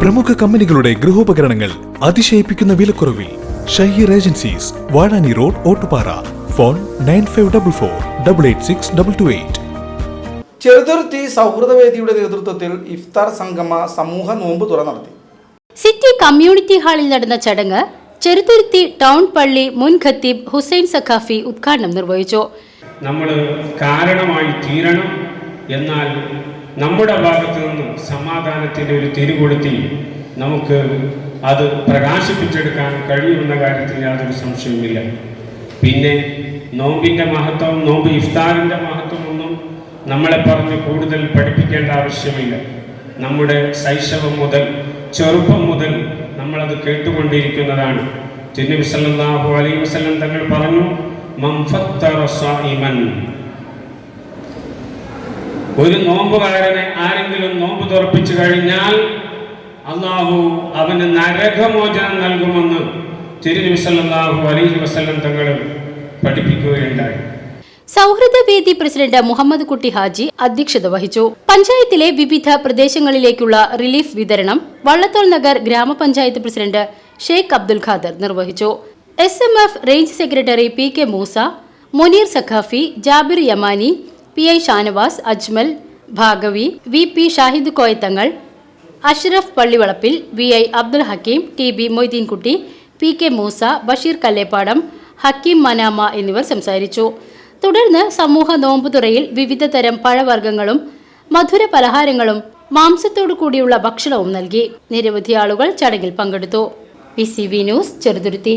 പ്രമുഖ കമ്പനികളുടെ ഗൃഹോപകരണങ്ങൾ അതിശയിപ്പിക്കുന്ന വിലക്കുറവിൽ Shaheer agencies Vazhani road Ottupara. Phone nine five double four double eight six double two eight. Cheruthuruthy സൗഹൃദവേദിയുടെ നേതൃത്വത്തിൽ ഇഫ്താർ സംഗമ സമൂഹ നോമ്പ് തുറ നടത്തി. സിറ്റി കമ്മ്യൂണിറ്റി ഹാളിൽ നടന്ന ചടങ്ങ് ചെറുതുരുത്തി ടൗൺ പള്ളി മുൻ ഖത്തീബ് ഹുസൈൻ സഖാഫി ഉദ്ഘാടനം നിർവഹിച്ചു. നമ്മൾ കാരണമായി തീരണം എന്നാൽ നമ്മുടെ ഭാഗത്തു നിന്നും സമാധാനത്തിന്റെ ഒരു തിരികൊളുത്തി നമുക്ക് അത് പ്രകാശിപ്പിച്ചെടുക്കാൻ കഴിയുമെന്ന കാര്യത്തിൽ യാതൊരു സംശയവുമില്ല. പിന്നെ നോമ്പിന്റെ മഹത്വം നോമ്പ് ഇഫ്താറിന്റെ മഹത്വമൊന്നും നമ്മളെ പറഞ്ഞ് കൂടുതൽ പഠിപ്പിക്കേണ്ട ആവശ്യമില്ല. നമ്മുടെ ശൈശവം മുതൽ ചെറുപ്പം മുതൽ നമ്മളത് കേട്ടുകൊണ്ടിരിക്കുന്നതാണ്. തിരുനബി സല്ലല്ലാഹു അലൈഹി വസല്ലം തങ്ങൾ പറഞ്ഞു മൻ ഫത്തറ സായിമൻ ഒരു നോമ്പുകാരനെ ആരെങ്കിലും നോമ്പ് തുറപ്പിച്ചു കഴിഞ്ഞാൽ അള്ളാഹു അവന് നരകമോചനം നൽകുമെന്ന് തിരുനബി സല്ലല്ലാഹു അലൈഹി വസല്ലം തങ്ങൾ പഠിപ്പിക്കുകയുണ്ടായി. സൗഹൃദവേദി പ്രസിഡന്റ് മുഹമ്മദ് കുട്ടി ഹാജി അധ്യക്ഷത വഹിച്ചു. പഞ്ചായത്തിലെ വിവിധ പ്രദേശങ്ങളിലേക്കുള്ള റിലീഫ് വിതരണം വള്ളത്തോൾ നഗർ ഗ്രാമപഞ്ചായത്ത് പ്രസിഡന്റ് ഷെയ്ഖ് അബ്ദുൽ ഖാദർ നിർവഹിച്ചു. S range secretary P K Moosa Muneer Saqafi Jabir Yamani P I Shanavas Ajmal Baqavi V P Shahid Koyathangal Ashraf Pallivalappil V I Abdul Hakeem T B Moideenkutty P K Moosa Basheer Kallepadam Hakeem Manama എന്നിവർ സംസാരിച്ചു. തുടർന്ന് സമൂഹ നോമ്പുതുറയിൽ വിവിധ തരം പഴവർഗങ്ങളും മധുര പലഹാരങ്ങളും മാംസത്തോടു കൂടിയുള്ള ഭക്ഷണവും നൽകി. നിരവധി ആളുകൾ ചടങ്ങിൽ പങ്കെടുത്തു. P C V news Cheruthuruthy.